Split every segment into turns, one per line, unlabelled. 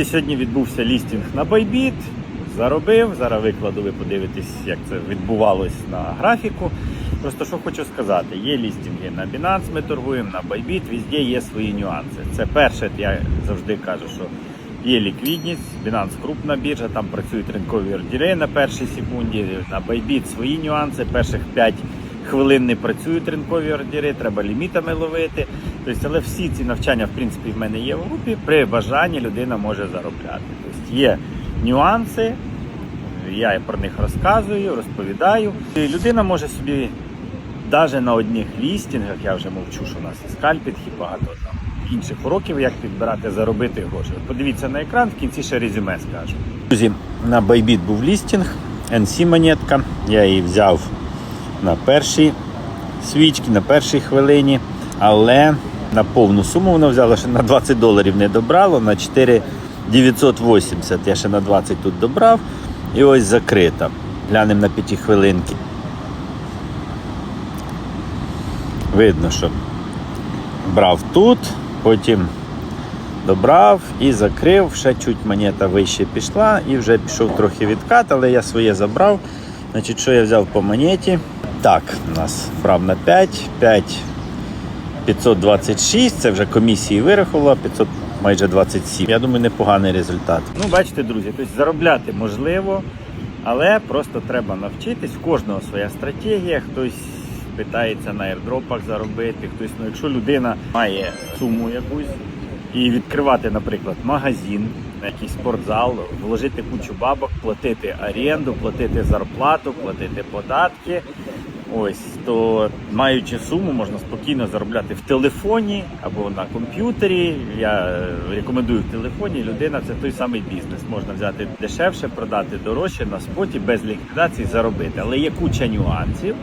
Друзі, сьогодні відбувся лістінг на Bybit. Заробив. Зараз викладу, ви подивитесь, як це відбувалось на графіку. Просто що хочу сказати, є лістінги на Binance, ми торгуємо, на Bybit, везде є свої нюанси. Це перше, я завжди кажу, що є ліквідність, Binance крупна біржа, там працюють ринкові ордери на першій секунді, на Bybit свої нюанси, перших 5 хвилин не працюють ринкові ордери, треба лімітами ловити. Тобто, але всі ці навчання, в принципі, в мене є в групі. При бажанні людина може заробляти. Тобто є нюанси, я про них розказую, розповідаю. І людина може собі навіть на одних лістінгах, я вже мовчу, що у нас і скальпінг, і багато там інших уроків, як підбирати, заробити гроші. Подивіться на екран, в кінці ще резюме скажу. Друзі, на Bybit був лістінг, NC монетка. Я її взяв на першій свічці, на першій хвилині, але на повну суму вона взяла, ще на 20 доларів не добрало, на 4 980 я ще на 20 тут добрав. І ось закрита. Глянемо на п'ятихвилинки. Видно, що брав тут, потім добрав і закрив. Ще чуть монета вище пішла і вже пішов трохи відкат, але я своє забрав. Значить, що я взяв по монеті? Так, у нас брав на 5, 5 526, це вже комісії вирахувала, 500 майже 27. Я думаю, непоганий результат. Ну, бачите, друзі, тобто заробляти можливо, але просто треба навчитись. В кожного своя стратегія. Хтось питається на airdropах заробити, хтось, ну якщо людина має суму якусь і відкривати, наприклад, магазин, якийсь спортзал, вложити кучу бабок, платити оренду, платити зарплату, платити податки. Ось то маючи суму, можна спокійно заробляти в телефоні або на комп'ютері. Я е, рекомендую в телефоні. Людина це той самий бізнес. Можна взяти дешевше, продати дорожче на споті без ліквідації, заробити. Але є куча нюансів.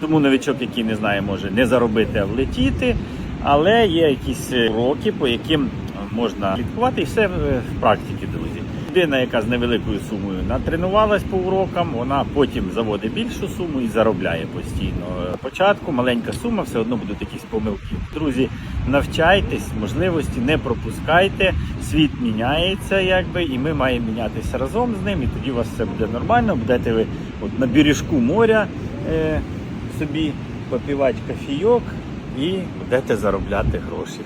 Тому новичок, який не знає, може не заробити, а влетіти. Але є якісь е, уроки, по яким можна слідкувати, і все в в практиці, друзі. Людина, яка з невеликою сумою натренувалась по урокам, вона потім заводить більшу суму і заробляє постійно. Спочатку маленька сума, все одно будуть якісь помилки. Друзі, навчайтесь, можливості не пропускайте. Світ міняється, якби, і ми маємо мінятися разом з ним. І тоді у вас все буде нормально. Будете ви от на бережку моря е, собі попівати кофійок і будете заробляти гроші.